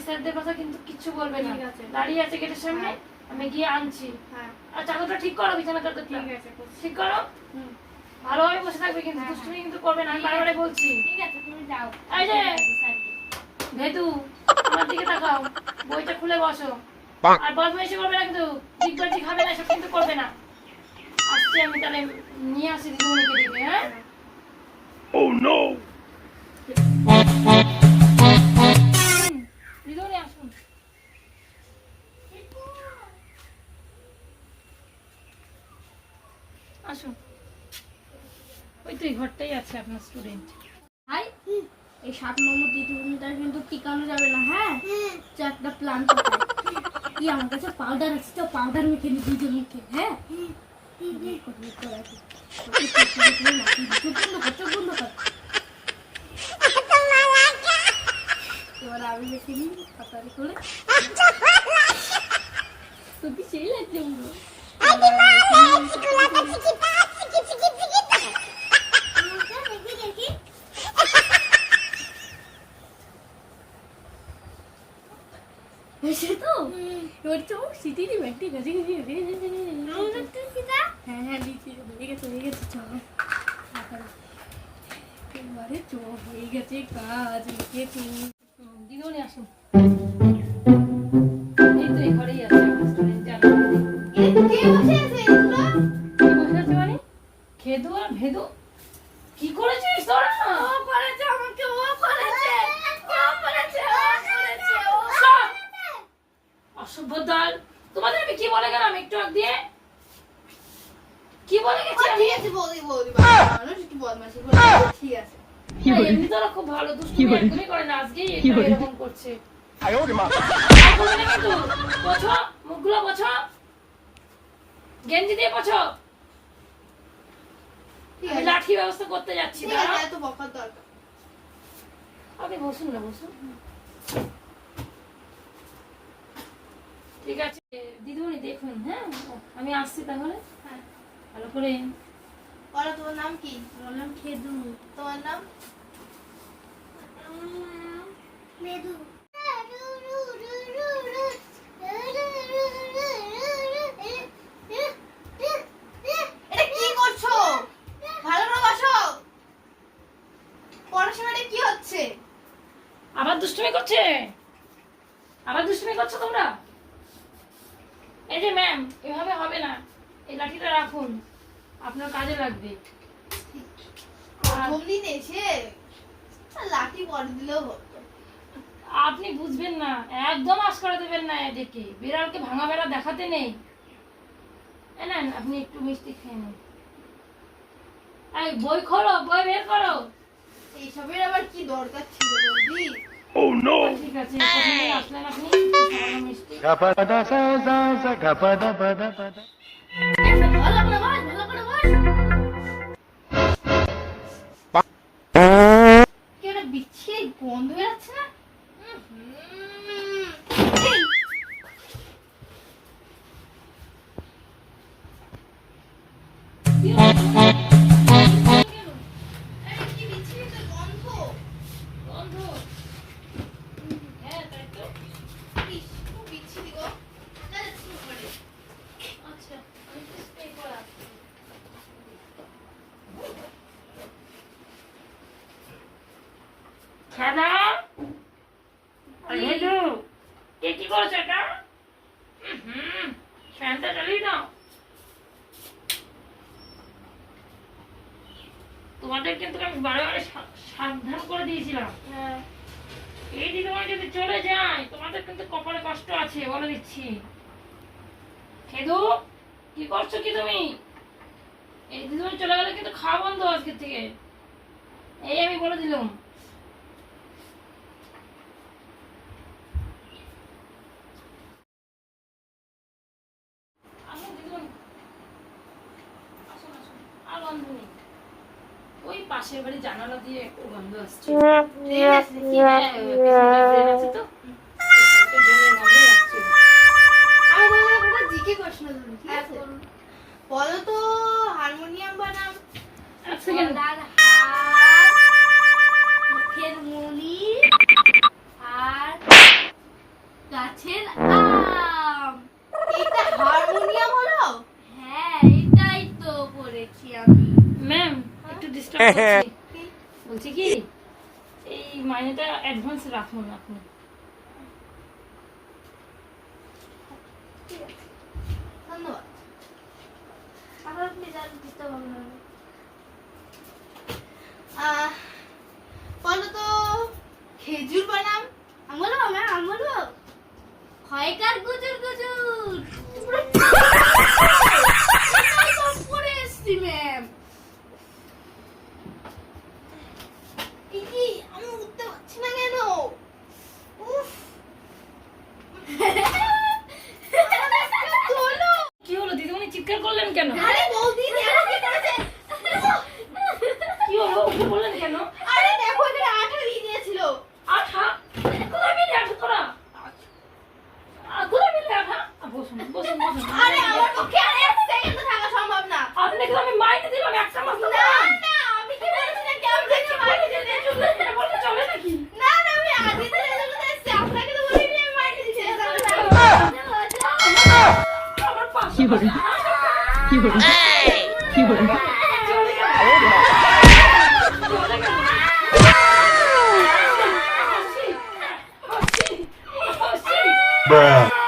স্যারদের কথা কিন্তু কিচ্ছু বলবে না। দাঁড়িয়ে আছে গেটের সামনে হ্যাঁ। আমি গিয়ে আনছি। হ্যাঁ। আর চাদরটা ঠিক করো বিছানা চাদরটা ঠিক আছে করছি। ঠিক করো? ভালোভাবে বসে থাকবে কিন্তু হ্যাঁ, দুষ্টুমি কিন্তু করবে না আমি ঠিক আছে। বারবারে বলছি। ঠিক আছে তুমি যাও। এই যে। ভেতু আমার দিকে তাকাও। বইটা খুলে বসো। আর বদমাইশি করবে না কিন্তু দিগবাজি খাবে না সব কিন্তু করবে না। আসছি আমি তাহলে নিয়ে আসি দিদিমণিকে ডেকে হ্যাঁ? হুম, আসুন। ওই তো এই ঘরটাই আছে আপনার স্টুডেন্ট হাই। এই সাত নম্বর দিদিমণিটা কিন্তু টিকানো যাবে না হ্যাঁ? যে একটা প্ল্যান কি আমার কাছে পাউডার আছে তো পাউডার মেখে নি দুজন মুখে হ্যাঁ। এবার আমি বেশি নিই করে তোকে সেই লাগছে পুরো। এসে তো এবার তো সিটি দিবে আছে ঠিক আছে হ্যাঁ হ্যাঁ দিচ্ছি হয়ে গেছে হয়ে গেছে চলো। এবারে চ হয়ে গেছে কাজ লিখেছি দিদিমণি আসুন। এই তো এই ঘরেই অসভ্য দল তোমাদের আমি কি বলে গেলাম একটু আগ দিয়ে? কি বলে গেছি আমি? ঠিক আছে বৌদি বৌদি মানুষ একটু বদমাশি করে? ঠিক আছে। এমনি তোরা খুব ভালো দুষ্টুমি একদমই করে না আজকেই এরকম করছে। আর করবে না কিন্তু পোছো মুখগুলো পোছো। গেঞ্জি দিয়ে পোছো। ঠিক আমি লাঠি ব্যবস্থা করতে যাচ্ছি এত বকার দরকার। আপনি বসুন না বসুন ঠিক আছে দিদিমণি দেখুন হ্যাঁ আমি আসছি তাহলে। হ্যাঁ। ভালো করে বলো তোমার নাম কি? আমার নাম খেদু। তোমার নাম? মেদু কি করছ? ভালো করে বসো। পড়াশোনাটা কি হচ্ছে? আবার দুষ্টুমি করছে? আবার দুষ্টুমি করছ তোমরা? এই যে ম্যাম এভাবে হবে না। এই লাঠিটা রাখুন। আপনার কাজে লাগবে। প্রথম দিন এসে লাঠি পরে দিলেও আপনি বুঝবেন না একদম আশ করে দেবেন না এদেরকে। বিড়ালকে ভাঙা বেড়া দেখাতে নেই। নেন আপনি একটু মিষ্টি খেয়ে নিন। বই খোলো বই বের করো। এইসবের আবার কি দরকার ছিল বৌদি? একটা বিচ্ছিরি গন্ধ বেরোচ্ছে না? খেদা হেদু কে কি করেছে এটা? হুম ফ্যানটা চালিয়ে দাও। তোমাদের কিন্তু আমি বারে বারে সাবধান করে দিয়েছিলাম। হ্যাঁ। এই দিদিমা যদি চলে যায় তোমাদের কিন্তু কপালে কষ্ট আছে বলে দিচ্ছি। খেদু কি করছ কি তুমি? এই দিদিমা চলে গেলে কিন্তু খাওয়া বন্ধ আজকের থেকে। এই আমি বলে দিলাম। পাশের বাড়ি জানালা দিয়ে একটু গন্ধ আসছে। ট্রেন আছে কি ট্রেন আছে তো। আছে? তো মুখের মনি আর গাছের আম। এটা হারমোনিয়াম হলো? হ্যাঁ এটাই তো পড়েছি আমি। একটু ডিস্টার্ব করছি। হ্যাঁ। বলছি কি এই মাইনেটা অ্যাডভান্স রাখুন আপনি। ধন্যবাদ। আবার আপনি জানেন বলো তো খেজুর বানাম আঙুলো আমার হয় কার গুজুর গুজুর। Hillary. Hillary. Hey! Hillary. Bruh.